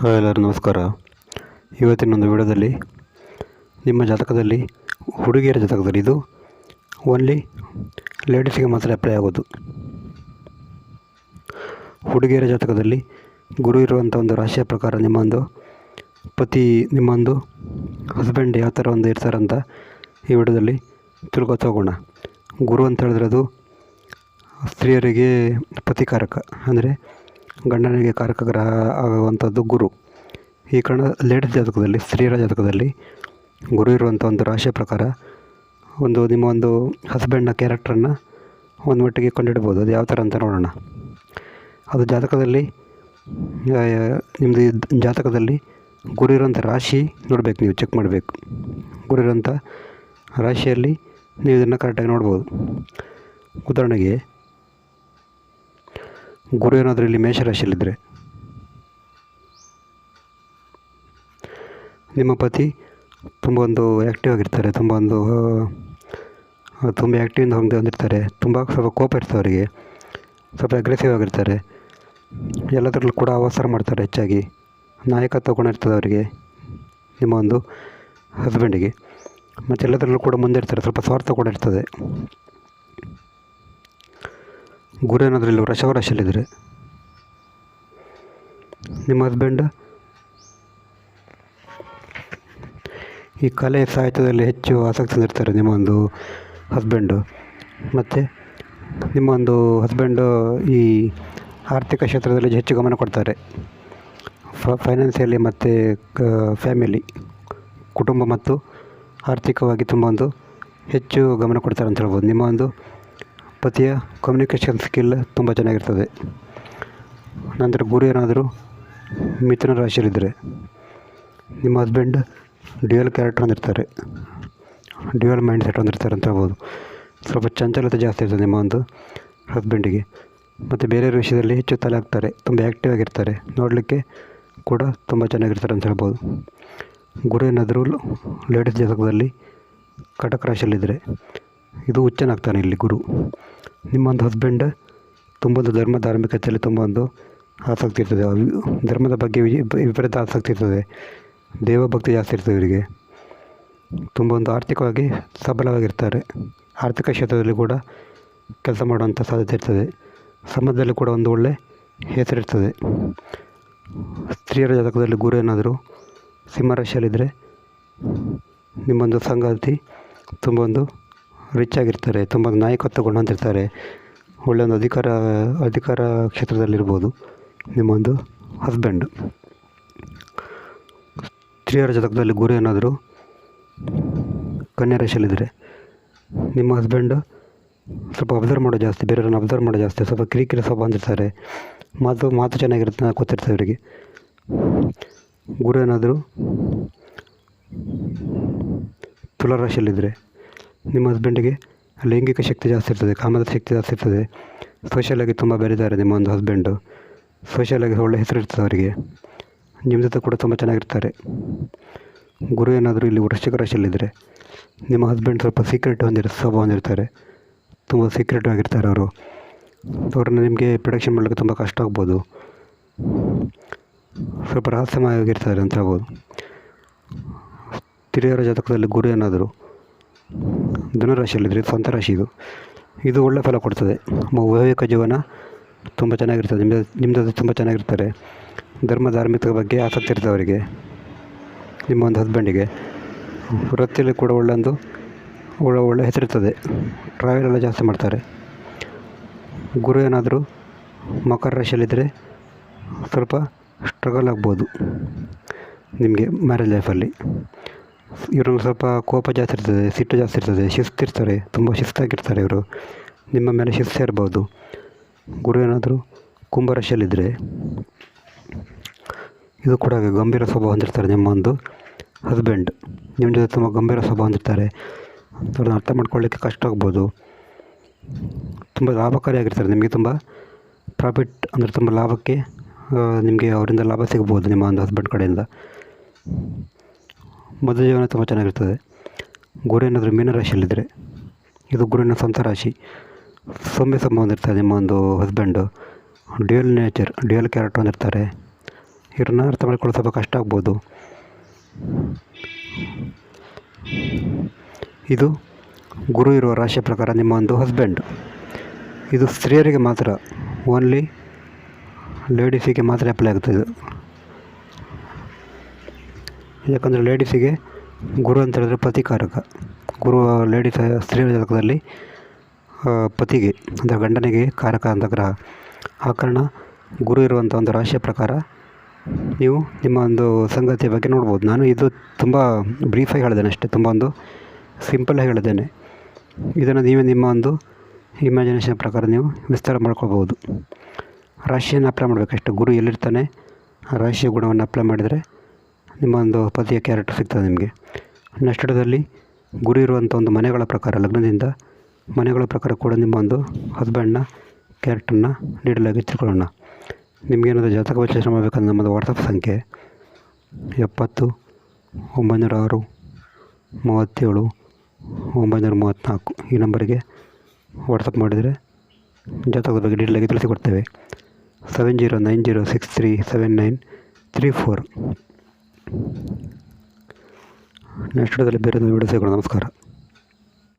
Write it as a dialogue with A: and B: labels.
A: Hi ಎಲ್ಲರೂ, ನಮಸ್ಕಾರ. ಇವತ್ತಿನ ಒಂದು ವಿಡಿಯೋದಲ್ಲಿ ನಿಮ್ಮ ಜಾತಕದಲ್ಲಿ, ಹುಡುಗಿಯರ ಜಾತಕದಲ್ಲಿ ಇದು ಓನ್ಲಿ ಲೇಡೀಸಿಗೆ ಮಾತ್ರ ಅಪ್ಲೈ ಆಗೋದು. ಹುಡುಗಿಯರ ಜಾತಕದಲ್ಲಿ ಗುರು ಇರುವಂಥ ಒಂದು ರಾಶಿಯ ಪ್ರಕಾರ ನಿಮ್ಮೊಂದು, ಪತಿ ನಿಮ್ಮೊಂದು ಹಸ್ಬೆಂಡ್ ಯಾವ ಥರ ಒಂದು ಇರ್ತಾರಂತ ಈ ವಿಡಿಯೋದಲ್ಲಿ ತಿಳ್ಕೊತೋಗೋಣ ಗುರು ಅಂತ ಹೇಳಿದ್ರೆ ಅದು ಸ್ತ್ರೀಯರಿಗೆ ಪ್ರತಿಕಾರಕ. ಅಂದರೆ ಗಂಡನಿಗೆ ಕಾರಕ ಗ್ರಹ ಆಗುವಂಥದ್ದು ಗುರು. ಈ ಕಾರಣ ಲೇಡಿಸ್ ಜಾತಕದಲ್ಲಿ ಸ್ತ್ರೀಯರ ಜಾತಕದಲ್ಲಿ ಗುರು ಇರುವಂಥ ಒಂದು ರಾಶಿಯ ಪ್ರಕಾರ ಒಂದು ನಿಮ್ಮ ಒಂದು ಹಸ್ಬೆಂಡ್ನ ಕ್ಯಾರೆಕ್ಟ್ರನ್ನು ಒಂದು ಮಟ್ಟಿಗೆ ಕಂಡುಹಿಡ್ಬೋದು ಅದು ಯಾವ ಥರ ಅಂತ ನೋಡೋಣ. ಅದು ಜಾತಕದಲ್ಲಿ ನಿಮ್ಮದು ಜಾತಕದಲ್ಲಿ ಗುರು ಇರುವಂಥ ರಾಶಿ ನೋಡಬೇಕು ನೀವು ಚೆಕ್ ಮಾಡಬೇಕು. ಗುರು ಇರುವಂಥ ರಾಶಿಯಲ್ಲಿ ನೀವು ಇದನ್ನು ಕರೆಕ್ಟಾಗಿ ನೋಡ್ಬೋದು. ಉದಾಹರಣೆಗೆ ಗುರು ಏನಾದರೂ ಇಲ್ಲಿ ಮೇಷರಾಶಿಯಲ್ಲಿದ್ದರೆ ನಿಮ್ಮ ಪತಿ ತುಂಬ ಒಂದು ಆ್ಯಕ್ಟಿವ್ ಆಗಿರ್ತಾರೆ, ತುಂಬ ಒಂದು ತುಂಬ ಆ್ಯಕ್ಟಿವಿಂದ ಹೊಂದಿ ಹೊಂದಿರ್ತಾರೆ, ತುಂಬ ಸ್ವಲ್ಪ ಕೋಪ ಇರ್ತದೆ ಅವರಿಗೆ, ಸ್ವಲ್ಪ ಅಗ್ರೆಸಿವ್ ಆಗಿರ್ತಾರೆ, ಎಲ್ಲದರಲ್ಲೂ ಕೂಡ ಅವಸರ ಮಾಡ್ತಾರೆ ಹೆಚ್ಚಾಗಿ, ನಾಯಕತ್ವ ಗುಣ ಇರ್ತದೆ ಅವರಿಗೆ, ನಿಮ್ಮ ಒಂದು ಹಸ್ಬೆಂಡಿಗೆ ಮತ್ತು ಎಲ್ಲದರಲ್ಲೂ ಕೂಡ ಮುಂದೆ ಇರ್ತಾರೆ, ಸ್ವಲ್ಪ ಸ್ವಾರ್ಥ ಕೂಡ ಇರ್ತದೆ. ಗುರು ಏನಾದರೂ ಇಲ್ಲಿ ವೃಷಭ ರಾಶಿಯಲ್ಲಿದ್ದರೆ ನಿಮ್ಮ ಹಸ್ಬೆಂಡ್ ಈ ಕಲೆ ಸಾಹಿತ್ಯದಲ್ಲಿ ಹೆಚ್ಚು ಆಸಕ್ತಿ ಇರ್ತಾರೆ ನಿಮ್ಮ ಒಂದು ಹಸ್ಬೆಂಡು ಮತ್ತು ನಿಮ್ಮ ಒಂದು ಹಸ್ಬೆಂಡು ಈ ಆರ್ಥಿಕ ಕ್ಷೇತ್ರದಲ್ಲಿ ಹೆಚ್ಚು ಗಮನ ಕೊಡ್ತಾರೆ. ಫೈನಾನ್ಸಿಯಲಿ ಮತ್ತು ಫ್ಯಾಮಿಲಿ ಕುಟುಂಬ ಮತ್ತು ಆರ್ಥಿಕವಾಗಿ ತುಂಬ ಒಂದು ಹೆಚ್ಚು ಗಮನ ಕೊಡ್ತಾರೆ ಅಂತ ಹೇಳ್ಬೋದು. ನಿಮ್ಮ ಒಂದು ಪತಿಯ ಕಮ್ಯುನಿಕೇಷನ್ ಸ್ಕಿಲ್ ತುಂಬ ಚೆನ್ನಾಗಿರ್ತದೆ. ನಂತರ ಗುರು ಏನಾದರೂ ಮಿಥುನ ರಾಶಿಯಲ್ಲಿದ್ದರೆ ನಿಮ್ಮ ಹಸ್ಬೆಂಡ್ ಡ್ಯುಯಲ್ ಕ್ಯಾರೆಕ್ಟರ್ ಹೊಂದಿರ್ತಾರೆ. ಡ್ಯುಯಲ್ ಮೈಂಡ್ ಸೆಟ್ ಹೊಂದಿರ್ತಾರೆ ಅಂತ ಹೇಳ್ಬೋದು. ಸ್ವಲ್ಪ ಚಂಚಲತೆ ಜಾಸ್ತಿ ಇರ್ತದೆ ನಿಮ್ಮ ಒಂದು ಹಸ್ಬೆಂಡಿಗೆ ಮತ್ತು ಬೇರೆಯವ್ರ ವಿಷಯದಲ್ಲಿ ಹೆಚ್ಚು ತಲೆ ಹಾಕ್ತಾರೆ ತುಂಬ ಆ್ಯಕ್ಟಿವ್ ಆಗಿರ್ತಾರೆ, ನೋಡಲಿಕ್ಕೆ ಕೂಡ ತುಂಬ ಚೆನ್ನಾಗಿರ್ತಾರೆ ಅಂತ ಹೇಳ್ಬೋದು. ಗುರು ಏನಾದರೂ ಲೇಡೀಸ್ ಜಾತಕದಲ್ಲಿ ಕಟಕ ರಾಶಿಯಲ್ಲಿದ್ದರೆ ಇದು ಹುಚ್ಚನಾಗ್ತಾನೆ ಇಲ್ಲಿ ಗುರು. ನಿಮ್ಮೊಂದು ಹಸ್ಬೆಂಡ್ ತುಂಬ ಒಂದು ಧರ್ಮ ಧಾರ್ಮಿಕತೆಯಲ್ಲಿ ತುಂಬ ಒಂದು ಆಸಕ್ತಿ ಇರ್ತದೆ. ಧರ್ಮದ ಬಗ್ಗೆ ವಿಪರೀತ ಆಸಕ್ತಿ ಇರ್ತದೆ. ದೇವಭಕ್ತಿ ಜಾಸ್ತಿ ಇರ್ತದೆ ಇವರಿಗೆ. ತುಂಬ ಒಂದು ಆರ್ಥಿಕವಾಗಿ ಸಬಲವಾಗಿರ್ತಾರೆ. ಆರ್ಥಿಕ ಕ್ಷೇತ್ರದಲ್ಲಿ ಕೂಡ ಕೆಲಸ ಮಾಡುವಂಥ ಸಾಧ್ಯತೆ ಇರ್ತದೆ. ಸಮಾಜದಲ್ಲಿ ಕೂಡ ಒಂದು ಒಳ್ಳೆ ಹೆಸರಿರ್ತದೆ ಸ್ತ್ರೀಯರ ಜಾತಕದಲ್ಲಿ ಗುರು ಏನಾದರೂ ಸಿಂಹರಾಶಿಯಲ್ಲಿದ್ದರೆ ನಿಮ್ಮೊಂದು ಸಂಗಾತಿ ತುಂಬ ಒಂದು ರಿಚ್ ಆಗಿರ್ತಾರೆ, ತುಂಬ ನಾಯಕತ್ವ ಗುಣ ಹೊಂದಿರ್ತಾರೆ ಒಳ್ಳೆಯ ಒಂದು ಅಧಿಕಾರ ಅಧಿಕಾರ ಕ್ಷೇತ್ರದಲ್ಲಿರ್ಬೋದು ನಿಮ್ಮೊಂದು ಹಸ್ಬೆಂಡ್ ಸ್ತ್ರೀಯರ ಜಾತಕದಲ್ಲಿ ಗುರು ಏನಾದರೂ ಕನ್ಯಾ ರಾಶಿಯಲ್ಲಿದ್ದರೆ ನಿಮ್ಮ ಹಸ್ಬೆಂಡು ಸ್ವಲ್ಪ ಅಬ್ಸರ್ವ್ ಮಾಡೋ ಜಾಸ್ತಿ, ಬೇರೆಯವ್ರನ್ನ ಅಬ್ಸರ್ವ್ ಮಾಡೋ ಜಾಸ್ತಿ, ಸ್ವಲ್ಪ ಕಿರಿಕಿರಿ ಸ್ವಲ್ಪ ಬಂದಿರ್ತಾರೆ ಮಾತು ಮಾತು ಚೆನ್ನಾಗಿರುತ್ತೆ ಗೊತ್ತಿರ್ತದೆ ಅವರಿಗೆ. ಗುರು ಏನಾದರೂ ತುಲಾ ರಾಶಿಯಲ್ಲಿದ್ದರೆ ನಿಮ್ಮ ಹಸ್ಬೆಂಡಿಗೆ ಲೈಂಗಿಕ ಶಕ್ತಿ ಜಾಸ್ತಿ ಇರ್ತದೆ, ಕಾಮದ ಶಕ್ತಿ ಜಾಸ್ತಿ ಇರ್ತದೆ. ಸೋಷಿಯಲಾಗಿ ತುಂಬ ಬೆರೀತಾರೆ ನಿಮ್ಮ ಒಂದು ಹಸ್ಬೆಂಡು ಸೋಷಿಯಲಾಗಿ ಒಳ್ಳೆ ಹೆಸರು ಇರ್ತದೆ ಅವರಿಗೆ. ನಿಮ್ಮ ಜೊತೆ ಕೂಡ ತುಂಬ ಚೆನ್ನಾಗಿರ್ತಾರೆ. ಗುರು ಏನಾದರೂ ಇಲ್ಲಿ ವೃಶ್ಚಿಕ ರಾಶಿಯಲ್ಲಿದ್ದರೆ ನಿಮ್ಮ ಹಸ್ಬೆಂಡ್ ಸ್ವಲ್ಪ ಸೀಕ್ರೆಟ್ ಹೊಂದಿರ, ಸ್ವಭಾವ ಹೊಂದಿರ್ತಾರೆ. ತುಂಬ ಸೀಕ್ರೆಟ್ ಆಗಿರ್ತಾರೆ ಅವರು. ಅವ್ರನ್ನ ನಿಮಗೆ ಪ್ರೊಡಕ್ಷನ್ ಮಾಡಲಿಕ್ಕೆ ತುಂಬ ಕಷ್ಟ ಆಗ್ಬೋದು. ಸ್ವಲ್ಪ ರಹಸ್ಯಮಯವಾಗಿರ್ತಾರೆ ಅಂತ ಹೇಳ್ಬೋದು. ತಿರಿಯರ ಜಾತಕದಲ್ಲಿ ಗುರು ಏನಾದರೂ ಧನುರಾಶಿಯಲ್ಲಿದ್ದರೆ ಸ್ವಂತ ರಾಶಿ ಇದು. ಇದು ಒಳ್ಳೆ ಫಲ ಕೊಡ್ತದೆ. ವೈವಾಹಿಕ ಜೀವನ ತುಂಬ ಚೆನ್ನಾಗಿರ್ತದೆ. ನಿಮ್ಮ ನಿಮ್ಮದು ತುಂಬ ಚೆನ್ನಾಗಿರ್ತಾರೆ. ಧರ್ಮ ಧಾರ್ಮಿಕ ಬಗ್ಗೆ ಆಸಕ್ತಿ ಇರ್ತದೆ ಅವರಿಗೆ. ನಿಮ್ಮ ಒಂದು ಹಸ್ಬೆಂಡಿಗೆ ವೃತ್ತಿಯಲ್ಲಿ ಕೂಡ ಒಳ್ಳೊಂದು, ಒಳ್ಳೆ ಒಳ್ಳೆ ಹೆಸರಿರ್ತದೆ ಟ್ರಾವೆಲ್ ಎಲ್ಲ ಜಾಸ್ತಿ ಮಾಡ್ತಾರೆ. ಗುರು ಏನಾದರೂ ಮಕರ ರಾಶಿಯಲ್ಲಿದ್ದರೆ ಸ್ವಲ್ಪ ಸ್ಟ್ರಗಲ್ ಆಗ್ಬೋದು ನಿಮಗೆ ಮ್ಯಾರೇಜ್ ಲೈಫಲ್ಲಿ ಇವ್ರಿಗೆ ಸ್ವಲ್ಪ ಕೋಪ ಜಾಸ್ತಿ ಇರ್ತದೆ, ಸಿಟ್ಟು ಜಾಸ್ತಿ ಇರ್ತದೆ ಶಿಸ್ತಿರ್ತಾರೆ ತುಂಬ ಶಿಸ್ತಾಗಿರ್ತಾರೆ ಇವರು. ನಿಮ್ಮ ಮೇಲೆ ಶಿಸ್ತು ಇರ್ಬೋದು. ಗುರು ಏನಾದರೂ ಕುಂಭರಾಶಿಯಲ್ಲಿದ್ದರೆ ಇದು ಕೂಡ ಗಂಭೀರ ಸ್ವಭಾವ ಹೊಂದಿರ್ತಾರೆ ನಿಮ್ಮ ಒಂದು ಹಸ್ಬೆಂಡ್ ನಿಮ್ಮ ಜೊತೆ ತುಂಬ ಗಂಭೀರ ಸ್ವಭಾವ ಹೊಂದಿರ್ತಾರೆ. ಅವ್ರನ್ನ ಅರ್ಥ ಮಾಡ್ಕೊಳ್ಳಿಕ್ಕೆ ಕಷ್ಟ ಆಗ್ಬೋದು. ತುಂಬ ಲಾಭಕಾರಿಯಾಗಿರ್ತಾರೆ ನಿಮಗೆ ತುಂಬ ಪ್ರಾಫಿಟ್ ಅಂದರೆ ತುಂಬ ಲಾಭಕ್ಕೆ ನಿಮಗೆ ಅವರಿಂದ ಲಾಭ ಸಿಗ್ಬೋದು ನಿಮ್ಮ ಒಂದು ಹಸ್ಬೆಂಡ್ ಕಡೆಯಿಂದ. ಮದುವೆ ಜೀವನ ತುಂಬ ಚೆನ್ನಾಗಿರ್ತದೆ. ಗುರು ಏನಾದರೂ ಮೀನರಾಶಿಯಲ್ಲಿದ್ದರೆ ಇದು ಗುರುವಿನ ಸ್ವಂತ ರಾಶಿ. ಸೌಮ್ಯ ಸಂಬಂಧ ಇರ್ತದೆ ನಿಮ್ಮ ಒಂದು husband dual nature dual character ಹೊಂದಿರ್ತಾರೆ. ಇವ್ರನ್ನ ಅರ್ಥ ಮಾಡಿಕೊಳ್ಳೋ ಸ್ವಲ್ಪ ಕಷ್ಟ ಆಗ್ಬೋದು. ಇದು ಗುರು ಇರುವ ರಾಶಿಯ ಪ್ರಕಾರ ನಿಮ್ಮ ಒಂದು ಹಸ್ಬೆಂಡ್ ಇದು ಸ್ತ್ರೀಯರಿಗೆ ಮಾತ್ರ ಓನ್ಲಿ ಲೇಡೀಸಿಗೆ ಮಾತ್ರ ಅಪ್ಲೈ ಆಗ್ತದೆ ಯಾಕಂದರೆ ಲೇಡೀಸಿಗೆ ಗುರು ಅಂತ ಹೇಳಿದ್ರೆ ಪತಿಕಾರಕ ಗುರು ಲೇಡೀಸ್ ಸ್ತ್ರೀ ಜಾತಕದಲ್ಲಿ ಪತಿಗೆ, ಅಂದರೆ ಗಂಡನಿಗೆ ಕಾರಕ ಅಂತ ಗ್ರಹ. ಆ ಕಾರಣ ಗುರು ಇರುವಂಥ ಒಂದು ರಾಶಿಯ ಪ್ರಕಾರ ನೀವು ನಿಮ್ಮ ಒಂದು ಸಂಗತಿಯ ಬಗ್ಗೆ ನೋಡ್ಬೋದು. ನಾನು ಇದು ತುಂಬ ಬ್ರೀಫಾಗಿ ಹೇಳಿದ್ದೇನೆ ಅಷ್ಟೇ, ತುಂಬ ಒಂದು ಸಿಂಪಲಾಗಿ ಹೇಳಿದ್ದೇನೆ. ಇದನ್ನು ನೀವೇ ನಿಮ್ಮ ಒಂದು ಇಮ್ಯಾಜಿನೇಷನ್ ಪ್ರಕಾರ ನೀವು ವಿಸ್ತಾರ ಮಾಡ್ಕೊಳ್ಬೋದು ರಾಶಿಯನ್ನು ಅಪ್ಲೈ ಮಾಡಬೇಕಷ್ಟೆ. ಗುರು ಎಲ್ಲಿರ್ತಾನೆ ರಾಶಿಯ ಗುಣವನ್ನು ಅಪ್ಲೈ ಮಾಡಿದರೆ ನಿಮ್ಮ ಒಂದು ಪದ್ಯ ಕ್ಯಾರೆಕ್ಟರ್ ಸಿಗ್ತದೆ ನಿಮಗೆ. ನೆಕ್ಸ್ಟ್ ಗುರಿ ಗುರು ಇರುವಂಥ ಒಂದು ಮನೆಗಳ ಪ್ರಕಾರ, ಲಗ್ನದಿಂದ ಮನೆಗಳ ಪ್ರಕಾರ ಕೂಡ ನಿಮ್ಮ ಒಂದು ಹಸ್ಬೆಂಡ್ನ ಕ್ಯಾರೆಕ್ಟರ್ನ ನೀಡಲಾಗಿ ತಿಳ್ಕೊಳ್ಳೋಣ. ನಿಮಗೇನಾದರೂ ಜಾತಕ ವಿಶ್ಲೇಷಣೆ ಮಾಡಬೇಕಂದ್ರೆ ನಮ್ಮದು ವಾಟ್ಸಪ್ ಸಂಖ್ಯೆ ಎಪ್ಪತ್ತು ಒಂಬೈನೂರ ಆರು ಮೂವತ್ತೇಳು ಒಂಬೈನೂರ ಮೂವತ್ತ್ನಾಲ್ಕು ಈ ನಂಬರಿಗೆ ವಾಟ್ಸಪ್ ಮಾಡಿದರೆ ಜಾತಕದ ಬಗ್ಗೆ ಡೀಟೇಲಾಗಿ ತಿಳಿಸಿಕೊಡ್ತೇವೆ. Seven zero nine zero six three seven nine three four next ವಿಡಿಯೋದಲ್ಲಿ ಬೇರೆ ಒಂದು ವಿಡಿಯೋ ಸಿಗೋಣ ನಮಸ್ಕಾರ